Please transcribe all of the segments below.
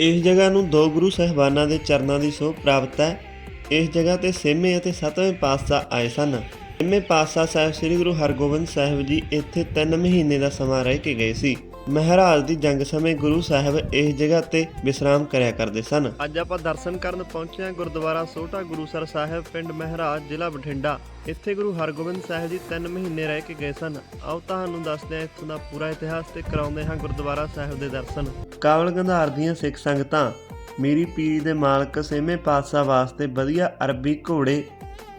ਇਸ ਜਗ੍ਹਾ ਨੂੰ ਦੋ ਗੁਰੂ ਸਹਿਬਾਨਾਂ ਦੇ ਚਰਨਾਂ ਦੀ ਸੋਹ ਪ੍ਰਾਪਤ ਹੈ। ਇਸ ਜਗ੍ਹਾ ਤੇ ਛੇਵੇਂ ਅਤੇ ਸੱਤਵੇਂ ਪਾਤਸ਼ਾਹ ਆਏ ਸਨ। ਛੇਵੇਂ ਪਾਤਸ਼ਾਹ ਸਾਹਿਬ ਸ੍ਰੀ ਗੁਰੂ ਹਰਗੋਬਿੰਦ ਸਾਹਿਬ ਜੀ ਇੱਥੇ 3 ਮਹੀਨੇ ਦਾ ਸਮਾਂ ਰਹਿ ਕੇ ਗਏ ਸੀ। ਮਹਾਰਾਜ ਦੀ ਜੰਗ ਸਮੇਂ ਗੁਰੂ ਸਾਹਿਬ ਇਸ ਜਗ੍ਹਾ ਤੇ ਵਿਸ਼ਰਾਮ ਕਰਿਆ ਕਰਦੇ ਸਨ। ਅੱਜ ਆਪਾਂ ਦਰਸ਼ਨ ਕਰਨ ਪਹੁੰਚੇ ਹਾਂ ਗੁਰਦੁਆਰਾ ਸੋਟਾ ਗੁਰੂਸਰ ਸਾਹਿਬ ਪਿੰਡ ਮਹਾਰਾਜ ਜ਼ਿਲ੍ਹਾ ਬਠਿੰਡਾ। ਇੱਥੇ ਗੁਰੂ ਹਰਗੋਬਿੰਦ ਸਾਹਿਬ ਜੀ 3 ਮਹੀਨੇ ਰਹਿ ਕੇ ਗਏ ਸਨ। ਆਓ ਤੁਹਾਨੂੰ ਦੱਸਦੇ ਹਾਂ ਇੱਥੋਂ ਦਾ ਪੂਰਾ ਇਤਿਹਾਸ ਤੇ ਕਰਾਉਂਦੇ ਹਾਂ ਗੁਰਦੁਆਰਾ ਸਾਹਿਬ ਦੇ ਦਰਸ਼ਨ। ਕਾਵਲ ਗੰਧਾਰ ਦੀਆਂ ਸਿੱਖ ਸੰਗਤਾਂ ਮੇਰੀ ਪੀਰੀ ਦੇ ਮਾਲਕ ਸੇਵੇਂ ਪਾਤਸ਼ਾਹ ਵਾਸਤੇ ਵਧੀਆ ਅਰਬੀ ਘੋੜੇ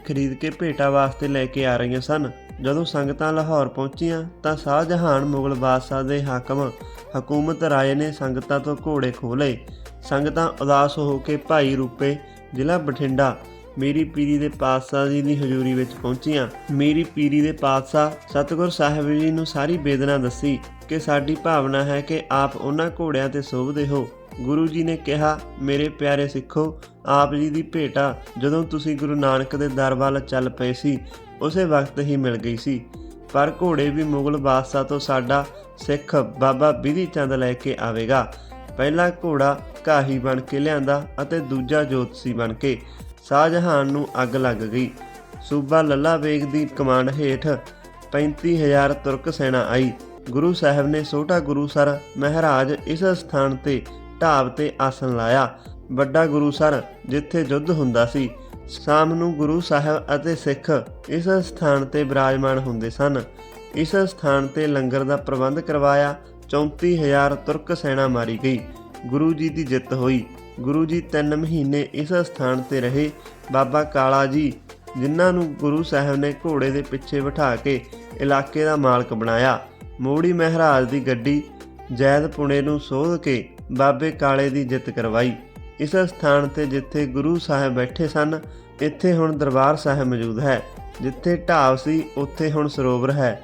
ਖਰੀਦ ਕੇ ਭੇਟਾ ਵਾਸਤੇ ਲੈ ਕੇ ਆ ਰਹੀਆਂ ਸਨ। ਜਦੋਂ ਸੰਗਤਾਂ ਲਾਹੌਰ ਪਹੁੰਚੀਆਂ ਤਾਂ ਸ਼ਾਹਜਹਾਨ ਮੁਗਲ ਬਾਦਸ਼ਾਹ ਦੇ ਹਾਕਮ ਹਕੂਮਤ ਰਾਏ ਨੇ ਸੰਗਤਾਂ ਤੋਂ ਘੋੜੇ ਖੋਲੇ ਸੰਗਤਾਂ ਉਦਾਸ ਹੋ ਕੇ ਭਾਈ ਰੂਪੇ, ਜ਼ਿਲ੍ਹਾ ਬਠਿੰਡਾ, ਮੇਰੀ ਪੀਰੀ ਦੇ ਪਾਤਸ਼ਾਹ ਜੀ ਦੀ ਹਜ਼ੂਰੀ ਵਿੱਚ ਪਹੁੰਚੀਆਂ। ਮੇਰੀ ਪੀਰੀ ਦੇ ਪਾਤਸ਼ਾਹ ਸਤਿਗੁਰ ਸਾਹਿਬ ਜੀ ਨੂੰ ਸਾਰੀ ਬੇਦਨਾ ਦੱਸੀ ਕਿ ਸਾਡੀ ਭਾਵਨਾ ਹੈ ਕਿ ਆਪ ਉਹਨਾਂ ਘੋੜਿਆਂ ਤੇ ਸੋਭਦੇ ਹੋ। ਗੁਰੂ ਜੀ ਨੇ ਕਿਹਾ, ਮੇਰੇ ਪਿਆਰੇ ਸਿੱਖੋ, ਆਪ ਜੀ ਦੀ ਭੇਟਾ, ਜਦੋਂ ਤੁਸੀਂ ਗੁਰੂ ਨਾਨਕ ਦੇ ਦਰਬਾਰ ਚੱਲ ਪਏ ਸੀ ਉਸੇ ਵਕਤ ਹੀ ਮਿਲ ਗਈ ਸੀ। ਪਰ ਘੋੜੇ ਵੀ ਮੁਗਲ ਬਾਦਸ਼ਾਹ ਤੋਂ ਸਾਡਾ ਸਿੱਖ ਬਾਬਾ ਬਿਧੀ ਚੰਦ ਲੈ ਕੇ ਆਵੇਗਾ। ਪਹਿਲਾ ਘੋੜਾ ਕਾਹੀ ਬਣ ਕੇ ਲਿਆਂਦਾ ਅਤੇ ਦੂਜਾ ਜੋਤਸੀ ਬਣ ਕੇ ਸ਼ਾਹਜਹਾਨ ਨੂੰ ਅੱਗ ਲੱਗ ਗਈ। ਸੂਬਾ ਲੱਲਾ ਬੇਗ ਦੀ ਕਮਾਂਡ ਹੇਠ 35000 ਤੁਰਕ ਸੈਨਾ ਆਈ। ਗੁਰੂ ਸਾਹਿਬ ਨੇ ਛੋਟਾ ਗੁਰੂ ਸਰ ਮਹਾਰਾਜ ਇਸ ਸਥਾਨ ਤੇ ਢਾਬ ਤੇ ਆਸਣ ਲਾਇਆ। ਵੱਡਾ ਗੁਰੂ ਸਰ ਜਿੱਥੇ ਯੁੱਧ ਹੁੰਦਾ ਸੀ। ਸ਼ਾਮ ਨੂੰ ਗੁਰੂ ਸਾਹਿਬ ਅਤੇ ਸਿੱਖ ਇਸ ਸਥਾਨ ਤੇ ਬਿਰਾਜਮਾਨ ਹੁੰਦੇ ਸਨ। ਇਸ ਸਥਾਨ ਤੇ ਲੰਗਰ ਦਾ ਪ੍ਰਬੰਧ ਕਰਵਾਇਆ 34000 ਤੁਰਕ ਸੈਨਾ ਮਾਰੀ ਗਈ। ਗੁਰੂ ਜੀ ਦੀ ਜਿੱਤ ਹੋਈ। ਗੁਰੂ ਜੀ 3 ਮਹੀਨੇ ਇਸ ਸਥਾਨ ਤੇ ਰਹੇ। ਬਾਬਾ ਕਾਲਾ ਜੀ, ਜਿਨ੍ਹਾਂ ਨੂੰ ਗੁਰੂ ਸਾਹਿਬ ਨੇ ਘੋੜੇ ਦੇ ਪਿੱਛੇ ਬਿਠਾ ਕੇ ਇਲਾਕੇ ਦਾ ਮਾਲਕ ਬਣਾਇਆ, ਮੋੜੀ ਮਹਾਰਾਜ ਦੀ ਗੱਡੀ ਜੈਦ ਪੁਣੇ ਨੂੰ ਸੋਧ ਕੇ ਬਾਬੇ ਕਾਲੇ ਦੀ ਜਿੱਤ ਕਰਵਾਈ। ਇਸ ਸਥਾਨ ਤੇ ਜਿੱਥੇ ਗੁਰੂ ਸਾਹਿਬ ਬੈਠੇ ਸਨ, ਇੱਥੇ ਹੁਣ ਦਰਬਾਰ ਸਾਹਿਬ ਮੌਜੂਦ ਹੈ, ਜਿੱਥੇ ਢਾਬ ਸੀ, ਉੱਥੇ ਹੁਣ ਸਰੋਵਰ ਹੈ।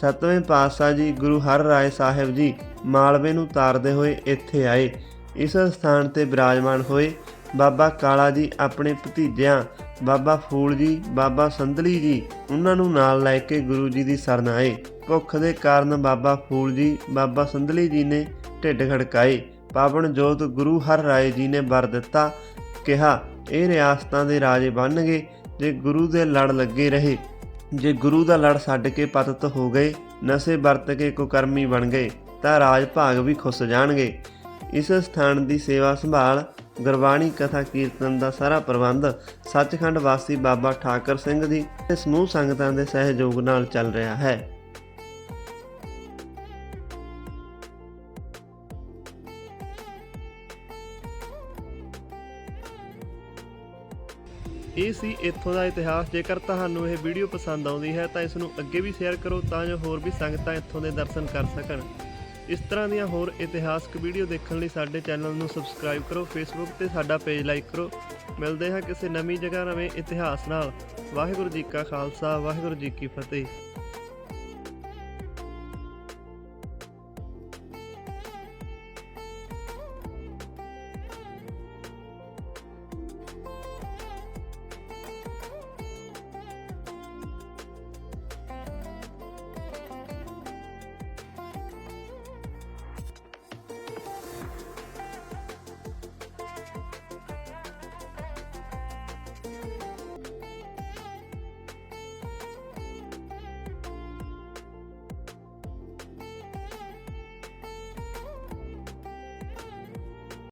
ਸਤਵੇਂ ਪਾਤਸ਼ਾਹ ਜੀ ਗੁਰੂ ਹਰ ਰਾਏ ਸਾਹਿਬ ਜੀ ਮਾਲਵੇ ਨੂੰ ਤਾਰਦੇ ਹੋਏ ਇੱਥੇ ਆਏ। ਇਸ ਸਥਾਨ ਤੇ ਬਿਰਾਜਮਾਨ ਹੋਏ ਬਾਬਾ ਕਾਲਾ ਜੀ ਆਪਣੇ ਭਤੀਜਿਆਂ, ਬਾਬਾ ਫੂਲ ਜੀ, ਬਾਬਾ ਸੰਧਲੀ ਜੀ, ਉਹਨਾਂ ਨੂੰ ਨਾਲ ਲੈ ਕੇ ਗੁਰੂ ਜੀ ਦੀ ਸ਼ਰਨ ਆਏ। ਭੁੱਖ ਦੇ ਕਾਰਨ ਬਾਬਾ ਫੂਲ ਜੀ, ਬਾਬਾ ਸੰਧਲੀ ਜੀ ਨੇ ਢਿੱਡ ਖੜਕਾਏ। ਪਾਵਨ ਜੋਤ ਗੁਰੂ ਹਰ ਰਾਏ ਜੀ ਨੇ ਵਰ ਦਿੱਤਾ। ਕਿਹਾ, ਇਹ ਰਿਆਸਤਾਂ ਦੇ ਰਾਜੇ ਬਣਨਗੇ ਜੇ ਗੁਰੂ ਦੇ ਲੜ ਲੱਗੇ ਰਹੇ। ਜੇ ਗੁਰੂ ਦਾ ਲੜ ਛੱਡ ਕੇ ਪਤਤ ਹੋ ਗਏ, ਨਸ਼ੇ ਵਰਤ ਕੇ ਕੁਕਰਮੀ ਬਣ ਗਏ, ਤਾਂ ਰਾਜ ਭਾਗ ਵੀ ਖੁੱਸ ਜਾਣਗੇ। ਇਸ ਸਥਾਨ ਦੀ ਸੇਵਾ ਸੰਭਾਲ, ਗੁਰਬਾਣੀ ਕਥਾ ਕੀਰਤਨ ਦਾ ਸਾਰਾ ਪ੍ਰਬੰਧ ਸੱਚਖੰਡ ਵਾਸੀ ਬਾਬਾ ਠਾਕਰ ਸਿੰਘ ਦੀ ਤੇ ਸਮੂਹ ਸੰਗਤਾਂ ਦੇ ਸਹਿਯੋਗ ਨਾਲ ਚੱਲ ਰਿਹਾ ਹੈ। ਇਹ ਸੀ ਇੱਥੋਂ ਦਾ ਇਤਿਹਾਸ। ਜੇਕਰ ਤੁਹਾਨੂੰ ਇਹ ਵੀਡੀਓ ਪਸੰਦ ਆਉਂਦੀ ਹੈ, ਤਾਂ ਇਸ ਨੂੰ ਅੱਗੇ ਵੀ ਸ਼ੇਅਰ ਕਰੋ ਤਾਂ ਜੋ ਹੋਰ ਵੀ ਸੰਗਤਾਂ ਇੱਥੋਂ ਦੇ ਦਰਸ਼ਨ ਕਰ ਸਕਣ। ਇਸ ਤਰ੍ਹਾਂ ਦੀਆਂ ਹੋਰ ਇਤਿਹਾਸਕ ਵੀਡੀਓ ਦੇਖਣ ਲਈ ਸਾਡੇ ਚੈਨਲ ਨੂੰ ਸਬਸਕ੍ਰਾਈਬ ਕਰੋ ਫੇਸਬੁੱਕ ਤੇ ਸਾਡਾ ਪੇਜ ਲਾਈਕ ਕਰੋ। ਮਿਲਦੇ ਹਾਂ ਕਿਸੇ ਨਵੀਂ ਜਗ੍ਹਾ ਨਵੇਂ ਇਤਿਹਾਸ ਨਾਲ। ਵਾਹਿਗੁਰੂ ਜੀ ਕਾ ਖਾਲਸਾ, ਵਾਹਿਗੁਰੂ ਜੀ ਕੀ ਫਤਿਹ।